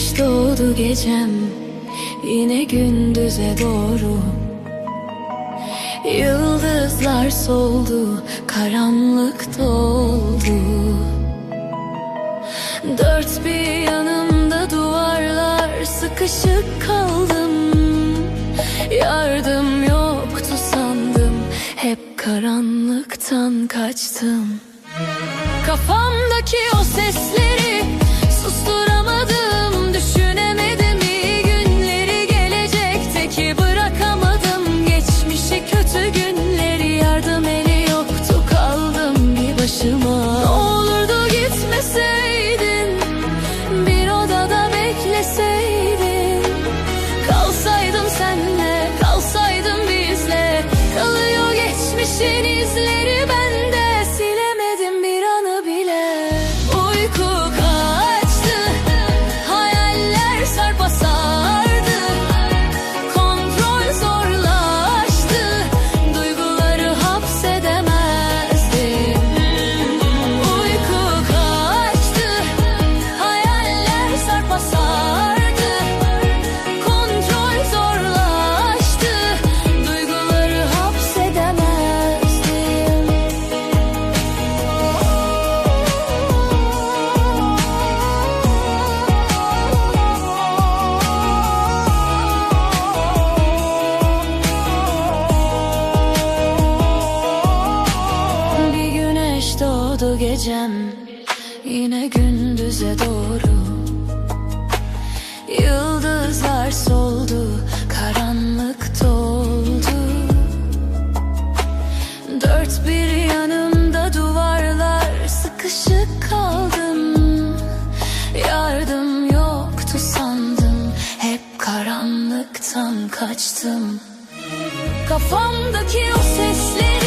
güneş doğdu gecem Yine gündüze doğru. Yıldızlar soldu Karanlık doldu. Dört bir yanımda duvarlar Sıkışık kaldım. Yardım yoktu sandım Hep karanlıktan kaçtım. Kafamdaki o sesleri this little doğdu gecem Yine gündüze doğru. Yıldızlar soldu Karanlık doldu. Dört bir yanımda duvarlar Sıkışık kaldım. Yardım yoktu sandım Hep karanlıktan kaçtım. Kafamdaki o sesleri